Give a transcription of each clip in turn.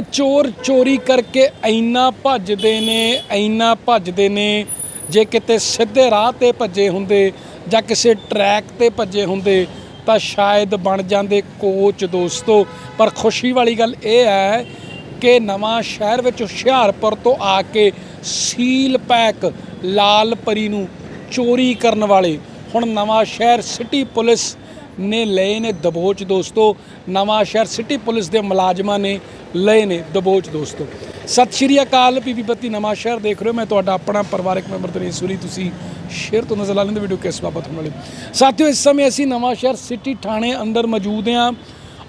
ਕਿ ਚੋਰ ਚੋਰੀ ਕਰਕੇ ਇੰਨਾ ਭੱਜਦੇ ਨੇ ਇੰਨਾ ਭੱਜਦੇ ਨੇ, ਜੇ ਕਿਤੇ ਸਿੱਧੇ ਰਾਹ ਤੇ ਭੱਜੇ ਹੁੰਦੇ ਜਾਂ ਕਿਸੇ ਟਰੈਕ ਤੇ ਭੱਜੇ ਹੁੰਦੇ, ਤਾਂ ਸ਼ਾਇਦ ਬਣ ਜਾਂਦੇ ਕੋਚ ਦੋਸਤੋ। ਪਰ ਖੁਸ਼ੀ ਵਾਲੀ ਗੱਲ ਇਹ ਹੈ ਕਿ ਨਵਾਂ ਸ਼ਹਿਰ ਵਿੱਚ ਹੁਸ਼ਿਆਰਪੁਰ ਤੋਂ ਆ ਕੇ ਸੀਲ ਪੈਕ ਲਾਲ ਪਰੀ ਨੂੰ ਚੋਰੀ ਕਰਨ ਵਾਲੇ, ਹੁਣ ਨਵਾਂ ਸ਼ਹਿਰ ਸਿਟੀ ਪੁਲਿਸ ਨੇ ਲਏ ਨੇ ਦਬੋਚ ਦੋਸਤੋ। ਨਵਾਂ ਸ਼ਹਿਰ ਸਿਟੀ ਪੁਲਿਸ ਦੇ ਮੁਲਾਜ਼ਮਾਂ ਨੇ ਲਏ ਨੇ ਦਬੋਚ ਦੋਸਤੋ। ਸਤਿ ਸ਼੍ਰੀ ਅਕਾਲ, ਪੀਪੀ ਬੱਤੀ, ਨਵਾਂ ਸ਼ਹਿਰ ਦੇਖ ਰਹੇ ਹੋ। ਮੈਂ ਤੁਹਾਡਾ ਆਪਣਾ ਪਰਿਵਾਰਕ ਮੈਂਬਰ ਦਨੇਸ਼ਵਰੀ ਤੁਸੀਂ ਸ਼ੇਅਰ ਤੋਂ ਨਜ਼ਰ ਲਾ ਲੈਂਦੇ ਵੀਡੀਓ ਕਿਸ ਬਾਬਤ ਹੋਣ ਵਾਲੀ। ਸਾਥੀਓ, ਇਸ ਸਮੇਂ ਅਸੀਂ ਨਵਾਂ ਸ਼ਹਿਰ ਸਿਟੀ ਥਾਣੇ ਅੰਦਰ ਮੌਜੂਦ ਹਾਂ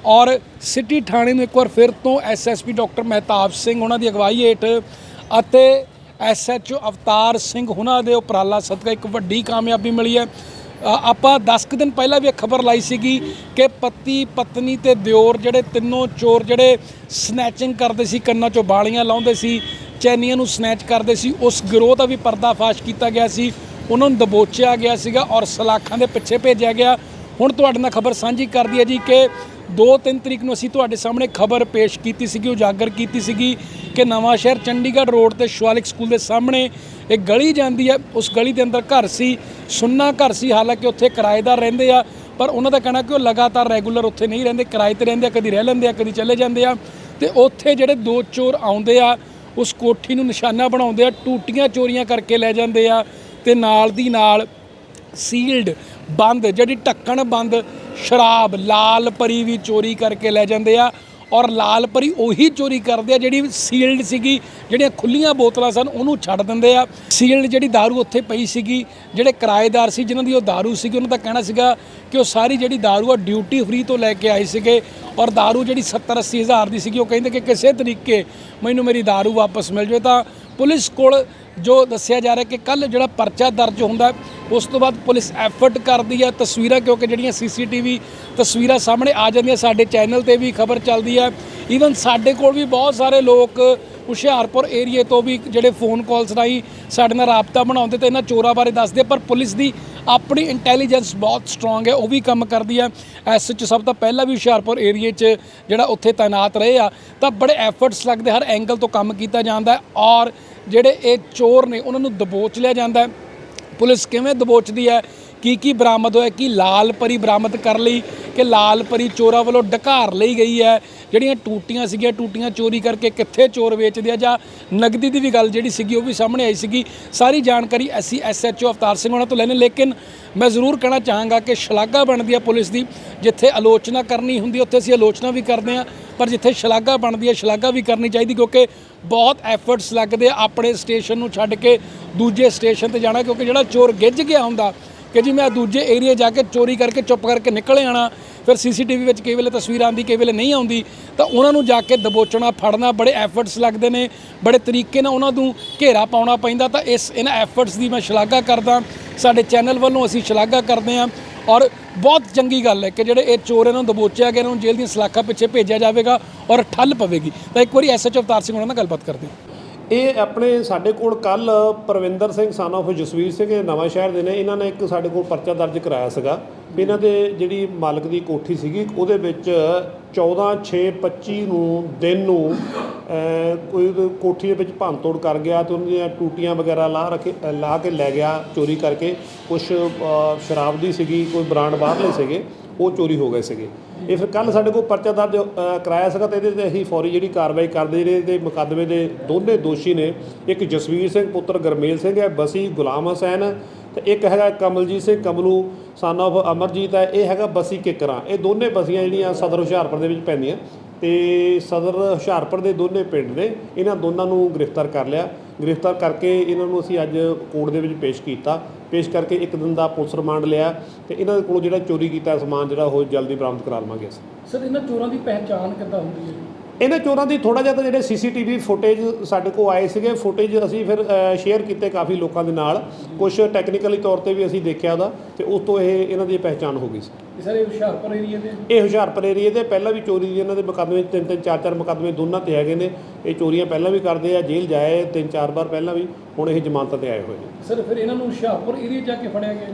ਔਰ ਸਿਟੀ ਥਾਣੇ ਨੂੰ ਇੱਕ ਵਾਰ ਫਿਰ ਤੋਂ ਐਸਐਸਪੀ ਡਾਕਟਰ ਮਹਿਤਾਬ ਸਿੰਘ ਉਹਨਾਂ ਦੀ ਅਗਵਾਈ ਹੇਠ ਅਤੇ ਐਸਐਚਓ ਅਵਤਾਰ ਸਿੰਘ ਉਹਨਾਂ ਦੇ ਉਪਰਾਲਾ ਸਦਕਾ ਇੱਕ ਵੱਡੀ ਕਾਮਯਾਬੀ ਮਿਲੀ ਹੈ। ਆਪਾਂ 10 ਕੁ ਦਿਨ ਪਹਿਲਾਂ ਵੀ ਇਹ ਖਬਰ ਲਾਈ ਸੀਗੀ ਕਿ ਪਤੀ, ਪਤਨੀ ਤੇ ਦਿਓਰ ਜਿਹੜੇ ਤਿੰਨੋਂ ਚੋਰ ਜਿਹੜੇ ਸਨੈਚਿੰਗ ਕਰਦੇ ਸੀ, ਕੰਨਾਂ 'ਚੋਂ ਬਾਲੀਆਂ ਲਾਉਂਦੇ ਸੀ, ਚੈਨੀਆਂ ਨੂੰ ਸਨੈਚ ਕਰਦੇ ਸੀ, ਉਸ ਗਿਰੋਹ ਦਾ ਵੀ ਪਰਦਾਫਾਸ਼ ਕੀਤਾ ਗਿਆ ਸੀ, ਉਹਨਾਂ ਨੂੰ ਦਬੋਚਿਆ ਗਿਆ ਸੀਗਾ ਔਰ ਸਲਾਖਾਂ ਦੇ ਪਿੱਛੇ ਭੇਜਿਆ ਗਿਆ। ਹੁਣ ਤੁਹਾਡੇ ਨਾਲ ਖਬਰ ਸਾਂਝੀ ਕਰਦੀ ਹੈ ਜੀ ਕਿ 2-3 ਤਰੀਕ ਨੂੰ ਅਸੀਂ ਤੁਹਾਡੇ ਸਾਹਮਣੇ ਖਬਰ ਪੇਸ਼ ਕੀਤੀ ਸੀਗੀ, ਉਜਾਗਰ ਕੀਤੀ ਸੀਗੀ ਕਿ ਨਵਾਂ ਸ਼ਹਿਰ ਚੰਡੀਗੜ੍ਹ ਰੋਡ ਤੇ ਸ਼ਵਾਲਿਕ ਸਕੂਲ ਦੇ ਸਾਹਮਣੇ ਇਹ ਗਲੀ ਜਾਂਦੀ ਹੈ ਉਸ ਗਲੀ ਦੇ ਅੰਦਰ ਘਰ ਸੀ, ਸੁੰਨਾ ਘਰ ਸੀ, ਹਾਲਾਂਕਿ ਉੱਥੇ ਕਿਰਾਏਦਾਰ ਰਹਿੰਦੇ ਆ, ਪਰ ਉਹਨਾਂ ਦਾ ਕਹਿਣਾ ਕਿ ਉਹ ਲਗਾਤਾਰ ਰੈਗੂਲਰ ਉੱਥੇ ਨਹੀਂ ਰਹਿੰਦੇ, ਕਿਰਾਏ ਤੇ ਰਹਿੰਦੇ ਆ, ਕਦੀ ਰਹਿ ਲੈਂਦੇ ਆ, ਕਦੀ ਚਲੇ ਜਾਂਦੇ ਆ, ਤੇ ਉੱਥੇ ਜਿਹੜੇ ਦੋ ਚੋਰ ਆਉਂਦੇ ਆ, ਉਸ ਕੋਠੀ ਨੂੰ ਨਿਸ਼ਾਨਾ ਬਣਾਉਂਦੇ ਆ, ਟੂਟੀਆਂ ਚੋਰੀਆਂ ਕਰਕੇ ਲੈ ਜਾਂਦੇ ਆ, ਤੇ ਨਾਲ ਦੀ ਨਾਲ ਸੀਲਡ ਬੰਦ, ਜਿਹੜੀ ਢੱਕਣ ਬੰਦ, ਸ਼ਰਾਬ, ਲਾਲ ਪਰੀ ਵੀ ਚੋਰੀ ਕਰਕੇ ਲੈ ਜਾਂਦੇ ਆ ਔਰ ਲਾਲ ਪਰੀ ਉਹੀ ਚੋਰੀ ਕਰਦੇ ਆ ਜਿਹੜੀ ਸੀਲਡ ਸੀਗੀ ਜਿਹੜੀਆਂ ਖੁੱਲੀਆਂ ਬੋਤਲਾਂ ਸਨ ਉਹਨੂੰ ਛੱਡ ਦਿੰਦੇ ਆ ਸੀਲਡ ਜਿਹੜੀ दारू ਉੱਥੇ ਪਈ ਸੀਗੀ ਜਿਹੜੇ ਕਿਰਾਏਦਾਰ ਸੀ ਜਿਨ੍ਹਾਂ ਦੀ ਉਹ दारू ਸੀਗੀ ਉਹਨਾਂ ਦਾ ਕਹਿਣਾ ਸੀਗਾ ਕਿ ਉਹ ਸਾਰੀ ਜਿਹੜੀ दारू ਆ ਡਿਊਟੀ ਫ੍ਰੀ ਤੋਂ ਲੈ ਕੇ ਆਏ ਸੀਗੇ ਔਰ दारू ਜਿਹੜੀ 70 80 ਹਜ਼ਾਰ ਦੀ ਸੀਗੀ ਉਹ ਕਹਿੰਦੇ ਕਿ ਕਿਸੇ ਤਰੀਕੇ ਮੈਨੂੰ ਮੇਰੀ दारू ਵਾਪਸ ਮਿਲ ਜਾਵੇ ਤਾਂ ਪੁਲਿਸ ਕੋਲ ਜੋ ਦੱਸਿਆ ਜਾ ਰਿਹਾ ਕਿ ਕੱਲ ਜਿਹੜਾ ਪਰਚਾ ਦਰਜ ਹੁੰਦਾ ਹੈ, ਉਸ ਤੋਂ ਬਾਅਦ ਪੁਲਿਸ ਐਫਰਟ ਕਰਦੀ ਹੈ ਤਸਵੀਰਾਂ, ਕਿਉਂਕਿ ਜਿਹੜੀਆਂ ਸੀਸੀਟੀਵੀ ਤਸਵੀਰਾਂ ਸਾਹਮਣੇ ਆ ਜਾਂਦੀਆਂ ਸਾਡੇ ਚੈਨਲ ਤੇ ਵੀ ਖਬਰ ਚੱਲਦੀ ਹੈ ਈਵਨ ਸਾਡੇ ਕੋਲ ਵੀ ਬਹੁਤ ਸਾਰੇ ਲੋਕ ਹੁਸ਼ਿਆਰਪੁਰ ਏਰੀਏ ਤੋਂ ਵੀ ਜਿਹੜੇ ਫੋਨ ਕਾਲਸ ਰਾਹੀਂ ਸਾਡੇ ਨਾਲ ਰਾਬਤਾ ਬਣਾਉਂਦੇ ਤੇ ਇਹਨਾਂ ਚੋਰਾਂ ਬਾਰੇ ਦੱਸਦੇ ਪਰ ਪੁਲਿਸ ਦੀ ਆਪਣੀ ਇੰਟੈਲੀਜੈਂਸ ਬਹੁਤ ਸਟਰੋਂਗ ਹੈ, ਉਹ ਵੀ ਕੰਮ ਕਰਦੀ ਹੈ ਐਸਐਚ ਸਭ ਤੋਂ ਪਹਿਲਾਂ ਵੀ ਹੁਸ਼ਿਆਰਪੁਰ ਏਰੀਏ 'ਚ ਜਿਹੜਾ ਉੱਥੇ ਤਾਇਨਾਤ ਰਹੇ ਆ, ਤਾਂ ਬੜੇ ਐਫਰਟਸ ਲੱਗਦੇ, ਹਰ ਐਂਗਲ ਤੋਂ ਕੰਮ ਕੀਤਾ ਜਾਂਦਾ ਔਰ ਜਿਹੜੇ ਇਹ ਚੋਰ ਨੇ, ਉਹਨਾਂ ਨੂੰ ਦਬੋਚ ਲਿਆ ਜਾਂਦਾ ਪੁਲਿਸ ਕਿਵੇਂ ਦਬੋਚਦੀ ਹੈ? ਕੀ ਕੀ ਬਰਾਮਦ ਹੋਇਆ, ਕੀ ਲਾਲ ਪਰੀ ਬਰਾਮਦ ਕਰ ਲਈ ਕਿ ਲਾਲ ਪਰੀ ਚੋਰਾਂ ਵੱਲੋਂ ਡਕਾਰ ਲਈ ਗਈ ਹੈ? ਜਿਹੜੀਆਂ ਟੂਟੀਆਂ ਸੀਗੀਆਂ, ਟੂਟੀਆਂ ਚੋਰੀ ਕਰਕੇ ਕਿੱਥੇ ਚੋਰ ਵੇਚਦੇ ਆ? ਜਾਂ ਨਗਦੀ ਦੀ ਵੀ ਗੱਲ ਜਿਹੜੀ ਸੀਗੀ, ਉਹ ਵੀ ਸਾਹਮਣੇ ਆਈ ਸੀਗੀ। ਸਾਰੀ ਜਾਣਕਾਰੀ ਅਸੀਂ ਐਸਐਚਓ ਅਵਤਾਰ ਸਿੰਘ ਉਹਨਾਂ ਤੋਂ ਲੈਣੇ ਲੇਕਿਨ ਮੈਂ ਜ਼ਰੂਰ ਕਹਿਣਾ ਚਾਹਾਂਗਾ ਕਿ ਸ਼ਲਾਘਾ ਬਣਦੀ ਹੈ ਪੁਲਿਸ ਦੀ। ਜਿੱਥੇ ਆਲੋਚਨਾ ਕਰਨੀ ਹੁੰਦੀ ਉੱਥੇ ਅਸੀਂ ਆਲੋਚਨਾ ਵੀ ਕਰਦੇ ਹਾਂ ਪਰ ਜਿੱਥੇ ਸ਼ਲਾਘਾ ਬਣਦੀ ਹੈ ਸ਼ਲਾਘਾ ਵੀ ਕਰਨੀ ਚਾਹੀਦੀ ਕਿਉਂਕਿ ਬਹੁਤ ਐਫਰਟਸ ਲੱਗਦੇ ਆਪਣੇ ਸਟੇਸ਼ਨ ਨੂੰ ਛੱਡ ਕੇ ਦੂਜੇ ਸਟੇਸ਼ਨ ਤੇ ਜਾਣਾ। ਕਿਉਂਕਿ ਜਿਹੜਾ ਚੋਰ ਗਿੱਜ ਗਿਆ ਹੁੰਦਾ ਕਿ ਜੀ ਮੈਂ ਦੂਜੇ ਏਰੀਆ ਜਾ ਕੇ ਚੋਰੀ ਕਰਕੇ, ਚੁੱਪ ਕਰਕੇ ਨਿਕਲ ਆਣਾ, ਫਿਰ ਸੀਸੀਟੀਵੀ ਵਿੱਚ ਕਈ ਵੇਲੇ ਤਸਵੀਰ ਆਉਂਦੀ, ਕਈ ਵੇਲੇ ਨਹੀਂ ਆਉਂਦੀ, ਤਾਂ ਉਹਨਾਂ ਨੂੰ ਜਾ ਕੇ ਦਬੋਚਣਾ, ਫੜਨਾ, ਬੜੇ ਐਫਰਟਸ ਲੱਗਦੇ ਨੇ, ਬੜੇ ਤਰੀਕੇ ਨਾਲ ਉਹਨਾਂ ਨੂੰ ਘੇਰਾ ਪਾਉਣਾ ਪੈਂਦਾ, ਤਾਂ ਇਸ ਇਹਨਾਂ ਐਫਰਟਸ ਦੀ ਮੈਂ ਸ਼ਲਾਘਾ ਕਰਦਾ। ਸਾਡੇ ਚੈਨਲ ਵੱਲੋਂ ਅਸੀਂ ਸ਼ਲਾਘਾ ਕਰਦੇ ਹਾਂ ਔਰ ਬਹੁਤ ਚੰਗੀ ਗੱਲ ਹੈ ਕਿ ਜਿਹੜੇ ਇਹ ਚੋਰ ਇਹਨਾਂ ਨੂੰ ਦਬੋਚਿਆ ਗਿਆ, ਇਹਨਾਂ ਨੂੰ ਜੇਲ੍ਹ ਦੀਆਂ ਸਲਾਖਾਂ ਪਿੱਛੇ ਭੇਜਿਆ ਜਾਵੇਗਾ ਔਰ ਠੱਲ ਪਵੇਗੀ। ਤਾਂ ਇੱਕ ਵਾਰੀ ਐਸਐਚ ਅਵਤਾਰ ਸਿੰਘ ਉਹਨਾਂ ਨਾਲ ਗੱਲਬਾਤ ਕਰਦੇ ਹਾਂ। ਇਹ ਆਪਣੇ ਸਾਡੇ ਕੋਲ ਕੱਲ ਪਰਵਿੰਦਰ ਸਿੰਘ ਸਨ of ਜਸਵੀਰ ਸਿੰਘ ਇਹ ਨਵਾਂ ਸ਼ਹਿਰ ਦੇ ਨੇ ਇਹਨਾਂ ਨੇ ਇੱਕ ਸਾਡੇ ਕੋਲ ਪਰਚਾ ਦਰਜ ਕਰਾਇਆ ਸੀਗਾ। ਵੀ ਇਹਨਾਂ ਦੇ ਜਿਹੜੀ ਮਾਲਕ ਦੀ ਕੋਠੀ ਸੀਗੀ ਉਹਦੇ ਵਿੱਚ 14 6 25 ਨੂੰ ਦਿਨ ਨੂੰ ਕੋਈ ਕੋਠੀ ਦੇ ਵਿੱਚ ਭੰਨਤੋੜ ਕਰ ਗਿਆ ਤੇ ਉਹਨਾਂ ਦੀਆਂ ਟੂਟੀਆਂ ਵਗੈਰਾ ਲਾ ਰੱਖੇ ਅਹ, ਲਾ ਕੇ ਲੈ ਗਿਆ ਚੋਰੀ ਕਰਕੇ। ਕੁਝ ਸ਼ਰਾਬ ਦੀ ਸੀਗੀ ਕੋਈ ਬ੍ਰਾਂਡ ਬਾਹਰਲੇ ਸੀਗੇ। ਉਹ ਚੋਰੀ ਹੋ ਗਏ ਸੀਗੇ। ਇਹ ਫਿਰ ਕੱਲ ਸਾਡੇ ਕੋਲ ਪਰਚਾ ਦਰਜ ਅ, ਕਰਾਇਆ ਸੀਗਾ ਤੇ ਇਹਦੇ ਤੇ ਅਸੀਂ ਫੌਰੀ ਜਿਹੜੀ ਕਾਰਵਾਈ ਕਰਦੇ ਜਿਹੜੇ ਇਹਦੇ ਮੁਕੱਦਮੇ ਦੇ ਦੋਨੇ ਦੋਸ਼ੀ ਨੇ ਇੱਕ ਜਸਵੀਰ ਸਿੰਘ ਪੁੱਤਰ ਗਰਮੇਲ ਸਿੰਘ ਹੈ ਬਸੀ ਗੁਲਾਮ ਹੁਸੈਨ ਤੇ ਇੱਕ ਹੈਗਾ ਕਮਲਜੀਤ ਸਿੰਘ ਕਮਲੂ ਸਨ of ਅਮਰਜੀਤ ਹੈ ਇਹ ਹੈਗਾ ਬਸੀ ਕਿਕਰਾਂ। ਇਹ ਦੋਨੇ ਬਸੀਆਂ ਜਿਹੜੀਆਂ ਸਦਰ ਹੁਸ਼ਿਆਰਪੁਰ ਦੇ ਵਿੱਚ ਪੈਂਦੀਆਂ ਤੇ ਸਦਰ ਹੁਸ਼ਿਆਰਪੁਰ ਦੇ ਦੋਨੇ ਪਿੰਡ ਨੇ ਇਹਨਾਂ ਦੋਨਾਂ ਨੂੰ ਗ੍ਰਿਫਤਾਰ ਕਰ ਲਿਆ। ਗ੍ਰਿਫਤਾਰ ਕਰਕੇ ਇਹਨਾਂ ਨੂੰ ਅਸੀਂ ਅੱਜ ਕੋਰਟ ਦੇ ਵਿੱਚ ਪੇਸ਼ ਕੀਤਾ। ਪੇਸ਼ ਕਰਕੇ ਇੱਕ ਦਿਨ ਦਾ ਪੁਲਿਸ ਰਿਮਾਂਡ ਲਿਆ ਤੇ ਇਹਨਾਂ ਦੇ ਕੋਲੋਂ ਜਿਹੜਾ ਚੋਰੀ ਕੀਤਾ ਸਮਾਨ ਜਿਹੜਾ ਉਹ ਜਲਦੀ ਬਰਾਮਦ ਕਰਾ ਲਵਾਂਗੇ ਅਸੀਂ। ਸਰ ਇਹਨਾਂ ਚੋਰਾਂ ਦੀ ਪਹਿਚਾਣ ਕਿੱਦਾਂ ਹੁੰਦੀ ਹੈ? ਇਹਨਾਂ ਚੋਰਾਂ ਦੀ ਥੋੜਾ ਜਿਹਾ ਤਾਂ ਜਿਹੜੇ ਸੀਸੀਟੀਵੀ ਫੁਟੇਜ ਸਾਡੇ ਕੋਲ ਆਏ ਸੀਗੇ ਫੁਟੇਜ ਅਸੀਂ ਫਿਰ ਸ਼ੇਅਰ ਕੀਤੇ ਕਾਫੀ ਲੋਕਾਂ ਦੇ ਨਾਲ। ਕੁਝ ਟੈਕਨੀਕਲੀ ਤੌਰ ਤੇ ਵੀ ਅਸੀਂ ਦੇਖਿਆ ਉਹਦਾ ਤੇ ਉਸ ਤੋਂ ਇਹ ਇਹਨਾਂ ਦੀ ਪਹਿਚਾਣ ਹੋ ਗਈ ਸੀ। ਇਹ ਸਾਰੇ ਹੁਸ਼ਿਆਰਪੁਰ ਏਰੀਆ ਦੇ? ਇਹ ਹੁਸ਼ਿਆਰਪੁਰ ਏਰੀਏ ਦੇ ਪਹਿਲਾਂ ਵੀ ਚੋਰੀ ਦੀ ਇਹਨਾਂ ਦੇ ਮੁਕੱਦਮੇ ਤਿੰਨ ਤਿੰਨ ਚਾਰ ਚਾਰ ਮੁਕੱਦਮੇ ਦੋਨਾਂ ਤੇ ਹੈਗੇ ਨੇ। ਇਹ ਚੋਰੀਆਂ ਪਹਿਲਾਂ ਵੀ ਕਰਦੇ ਆ ਜੇਲ੍ਹ ਜਾਏ ਤਿੰਨ ਚਾਰ ਵਾਰ ਪਹਿਲਾਂ ਵੀ ਹੁਣ ਇਹ ਜ਼ਮਾਨਤ ਤੇ ਆਏ ਹੋਏ ਨੇ। ਸਰ ਫਿਰ ਇਹਨਾਂ ਨੂੰ ਹੁਸ਼ਿਆਰਪੁਰ ਏਰੀਆ ਜਾ ਕੇ ਫੜਿਆ ਗਿਆ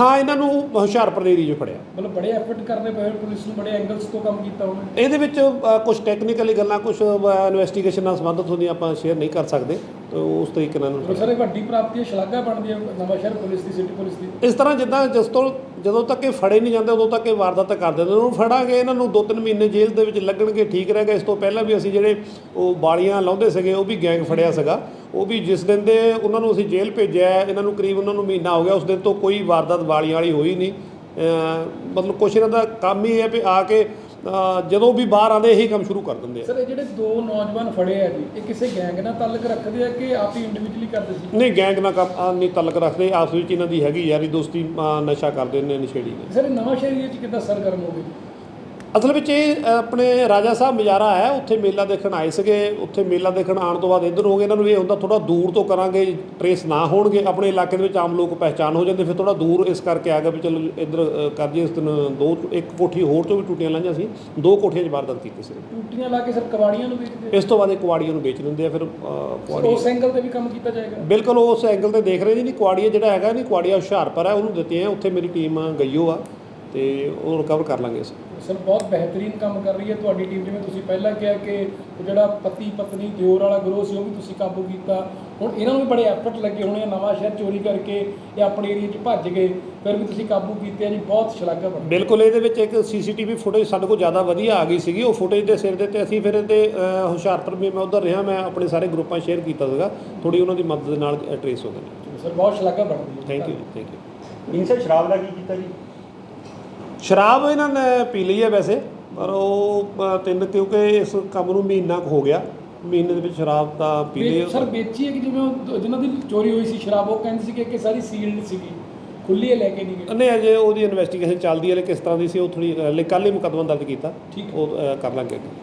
ਹਾਂ ਇਹਨਾਂ ਨੂੰ ਹੁਸ਼ਿਆਰਪੁਰ ਏਰੀਏ 'ਚੋਂ ਫੜਿਆ। ਮਤਲਬ ਬੜੇ ਐਫਰਟ ਕਰਨੇ ਪਏ ਪੁਲਿਸ ਨੂੰ ਬੜੇ ਐਂਗਲਸ ਤੋਂ ਕੰਮ ਕੀਤਾ ਉਹਨੇ। ਇਹਦੇ ਵਿੱਚ ਕੁਝ ਟੈਕਨੀਕਲੀ ਗੱਲਾਂ ਕੁਝ ਇਨਵੈਸਟੀਗੇਸ਼ਨ ਨਾਲ ਸੰਬੰਧਿਤ ਹੁੰਦੀਆਂ ਆਪਾਂ ਸ਼ੇਅਰ ਨਹੀਂ ਕਰ ਸਕਦੇ ਤੇ ਉਸ ਤਰੀਕੇ ਨਾਲ ਇਹਨੂੰ ਸਾਰੇ ਵੱਡੀ ਪ੍ਰਾਪਤੀ ਹੈ ਸ਼ਲਾਘਾ ਬਣਦੀ ਹੈ ਨਵਾਂ ਸ਼ਹਿਰ ਪੁਲਿਸ ਦੀ ਸਿਟੀ ਪੁਲਿਸ ਦੀ। ਇਸ ਤਰ੍ਹਾਂ ਜਿੱਦਾਂ ਜਿਸ ਤੋਂ ਜਦੋਂ ਤੱਕ ਇਹ ਫੜੇ ਨਹੀਂ ਜਾਂਦੇ ਉਦੋਂ ਤੱਕ ਇਹ ਵਾਰਦਾਤ ਕਰ ਦਿੰਦੇ ਉਹਨੂੰ ਫੜਾਂਗੇ ਇਹਨਾਂ ਨੂੰ 2-3 ਮਹੀਨੇ ਜੇਲ੍ਹ ਦੇ ਵਿੱਚ ਲੱਗਣਗੇ ਠੀਕ ਰਹੇਗਾ ਇਸ ਤੋਂ ਪਹਿਲਾਂ ਵੀ ਅਸੀਂ ਜਿਹੜੇ ਉਹ ਬਾਲੀਆਂ ਲਾਉਂਦੇ ਸੀਗੇ ਉਹ ਵੀ ਗੈਂਗ ਫੜਿਆ ਸੀਗਾ। ਉਹ ਵੀ ਜਿਸ ਦਿਨ ਦੇ ਉਹਨਾਂ ਨੂੰ ਅਸੀਂ ਜੇਲ੍ਹ ਭੇਜਿਆ ਇਹਨਾਂ ਨੂੰ ਕਰੀਬ ਉਹਨਾਂ ਨੂੰ ਮਹੀਨਾ ਹੋ ਗਿਆ ਉਸ ਦਿਨ ਤੋਂ ਕੋਈ ਵਾਰਦਾਤ ਬਾਲੀਆਂ ਵਾਲੀ ਹੋਈ ਨਹੀਂ। ਮਤਲਬ ਕੁਛ ਇਹਨਾਂ ਦਾ ਕੰਮ ਹੀ ਹੈ ਵੀ ਆ ਕੇ ਜਦੋਂ ਵੀ ਬਾਹਰ ਆਉਂਦੇ ਇਹੀ ਕੰਮ ਸ਼ੁਰੂ ਕਰ ਦਿੰਦੇ ਆ। ਸਰ ਇਹ ਜਿਹੜੇ ਦੋ ਨੌਜਵਾਨ ਫੜੇ ਆ ਜੀ ਇਹ ਕਿਸੇ ਗੈਂਗ ਨਾਲ ਤਾਲੁਕ ਰੱਖਦੇ ਆ ਕਿ ਆਪ ਹੀ ਇੰਡੀਵਿਜੂਅਲੀ ਕਰਦੇ ਸੀ? ਨਹੀਂ ਗੈਂਗ ਨਾਲ ਕੰਮ ਨਹੀਂ ਤਾਲੁਕ ਰੱਖਦੇ ਆਪਸ ਵਿੱਚ ਇਹਨਾਂ ਦੀ ਹੈਗੀ ਯਾਰੀ ਦੋਸਤੀ ਨਸ਼ਾ ਕਰਦੇ ਨੇ ਨਸ਼ੇੜੀ ਨੇ। ਸਰ ਨਵਾਂ ਸ਼ਹਿਰ ਏਰੀਏ 'ਚ ਕਿੱਦਾਂ ਸਰਗਰਮ ਹੋ ਗਏ ਅਸਲ ਵਿੱਚ ਇਹ ਆਪਣੇ ਰਾਜਾ ਸਾਹਿਬ ਮਜਾਰਾ ਹੈ ਉੱਥੇ ਮੇਲਾ ਦੇਖਣ ਆਏ ਸੀਗੇ ਉੱਥੇ ਮੇਲਾ ਦੇਖਣ ਆਉਣ ਤੋਂ ਬਾਅਦ ਇੱਧਰ ਹੋ ਗਏ ਇਹਨਾਂ ਨੂੰ ਇਹ ਹੁੰਦਾ ਥੋੜਾ ਦੂਰ ਤੋਂ ਕਰਾਂਗੇ ਟਰੇਸ ਨਾ ਹੋਣਗੇ ਆਪਣੇ ਇਲਾਕੇ ਦੇ ਵਿੱਚ ਆਮ ਲੋਕ ਪਹਿਚਾਨ ਹੋ ਜਾਂਦੇ ਫਿਰ ਥੋੜਾ ਦੂਰ ਇਸ ਕਰਕੇ ਆ ਗਿਆ ਵੀ ਚਲੋ ਇੱਧਰ ਕਰ ਜੀ ਇਸ ਦਿਨ ਦੋ ਇੱਕ ਕੋਠੀ ਹੋਰ ਤੋਂ ਵੀ ਟੁੱਟੀਆਂ ਲਾਈਆਂ ਸੀ ਦੋ ਕੋਠੀਆਂ 'ਚ ਵਾਰਦਾਤ ਕੀਤੀ ਸੀ। ਟੂਟੀਆਂ ਲਾ ਕੇ ਸਰ ਕਬਾੜੀਆਂ ਨੂੰ ਵੇਚਦੇ ਇਸ ਤੋਂ ਬਾਅਦ ਇਹ ਕੁਆੜੀਆਂ ਨੂੰ ਵੇਚ ਦਿੰਦੇ ਆ ਫਿਰ ਕੁਆੜੀ ਉਸ ਐਂਗਲ ਤੇ ਵੀ ਕੰਮ ਕੀਤਾ ਜਾਏਗਾ? ਬਿਲਕੁਲ ਉਸ ਐਂਗਲ ਤੇ ਦੇਖ ਰਹੇ ਜੀ ਨਹੀਂ ਕੁਆੜੀਆ ਜਿਹੜਾ ਹੈਗਾ ਨਹੀਂ ਕੁਆੜੀਆ ਹੁਸ਼ਿਆਰਪੁਰ ਹੈ ਉਹਨੂੰ ਦਿੱਤੇ ਆ ਉੱਥੇ ਮੇਰੀ ਟੀਮ ਗਈ ਹੋ ਆ ਤੇ ਉਹ ਰਿਕਵਰ ਕਰ ਲਾਂਗੇ ਅਸੀਂ। ਸਰ ਬਹੁਤ ਬਿਹਤਰੀਨ ਕੰਮ ਕਰ ਰਹੀ ਹੈ ਤੁਹਾਡੀ ਟੀਮ ਜਿਵੇਂ ਤੁਸੀਂ ਪਹਿਲਾਂ ਕਿਹਾ ਕਿ ਉਹ ਜਿਹੜਾ ਪਤੀ ਪਤਨੀ ਦਿਓਰ ਵਾਲਾ ਗਰੋਹ ਸੀ ਉਹ ਵੀ ਤੁਸੀਂ ਕਾਬੂ ਕੀਤਾ। ਹੁਣ ਇਹਨਾਂ ਨੂੰ ਵੀ ਬੜੇ ਐਫਰਟ ਲੱਗੇ ਹੋਣੇ ਆ ਨਵਾਂ ਸ਼ਹਿਰ ਚੋਰੀ ਕਰਕੇ ਇਹ ਆਪਣੇ ਏਰੀਆ 'ਚ ਭੱਜ ਗਏ ਫਿਰ ਵੀ ਤੁਸੀਂ ਕਾਬੂ ਕੀਤੇ ਆ ਜੀ ਬਹੁਤ ਸ਼ਲਾਘਾ ਬਿਲਕੁਲ ਇਹਦੇ ਵਿੱਚ ਇੱਕ ਸੀਸੀਟੀਵੀ ਫੁਟੇਜ ਸਾਡੇ ਕੋਲ ਜ਼ਿਆਦਾ ਵਧੀਆ ਆ ਗਈ ਸੀਗੀ ਉਹ ਫੁਟੇਜ ਦੇ ਸਿਰ ਦੇ ਤੇ ਅਸੀਂ ਫਿਰ ਇਹਦੇ ਹੁਸ਼ਿਆਰਪੁਰ ਵੀ ਮੈਂ ਉਧਰ ਰਿਹਾ ਮੈਂ ਆਪਣੇ ਸਾਰੇ ਗਰੁੱਪਾਂ ਸ਼ੇਅਰ ਕੀਤਾ ਸੀਗਾ ਥੋੜੀ ਉਹਨਾਂ ਦੀ ਮਦਦ ਨਾਲ ਟਰੇਸ ਹੋ ਗਏ ਸਰ ਬਹੁਤ ਸ਼ਲਾਘਾ ਬਣਦੀ ਹੈ। ਥੈਂਕ ਯੂ ਥੈਂਕ ਯੂ ਇਨਸਰ ਸ਼ਰਾਬ ਦਾ ਕੀ ਕੀਤਾ ਜੀ? ਸ਼ਰਾਬ ਇਹਨਾਂ ਨੇ ਪੀ ਲਈ ਹੈ ਵੈਸੇ ਪਰ ਉਹ ਤਿੰਨ ਕਿਉਂਕਿ ਇਸ ਕੰਮ ਨੂੰ ਮਹੀਨਾ ਕੁ ਹੋ ਗਿਆ ਮਹੀਨੇ ਦੇ ਵਿੱਚ ਸ਼ਰਾਬ ਤਾਂ ਪੀ ਲਈ। ਸਰ ਵੇਚੀ ਹੈ ਕਿ ਜਿਵੇਂ ਉਹ ਜਿਨ੍ਹਾਂ ਦੀ ਚੋਰੀ ਹੋਈ ਸੀ ਸ਼ਰਾਬ ਉਹ ਕਹਿੰਦੇ ਸੀ ਕਿ ਸਾਰੀ ਸੀਲਡ ਸੀਗੀ ਖੁੱਲੀ ਹੈ ਲੈ ਕੇ ਨਹੀਂ ਗਏ। ਨਹੀਂ ਅਜੇ ਉਹਦੀ ਇਨਵੈਸਟੀਗੇਸ਼ਨ ਚੱਲਦੀ ਹੈ ਲੈ ਕਿਸ ਤਰ੍ਹਾਂ ਦੀ ਸੀ ਉਹ ਥੋੜੀ ਕੱਲ੍ਹ ਹੀ ਮੁਕੱਦਮਾ ਦਰਜ ਕੀਤਾ। ਠੀਕ। ਉਹ ਅ, ਕਰ ਲਾਂਗੇ ਅੱਗੇ।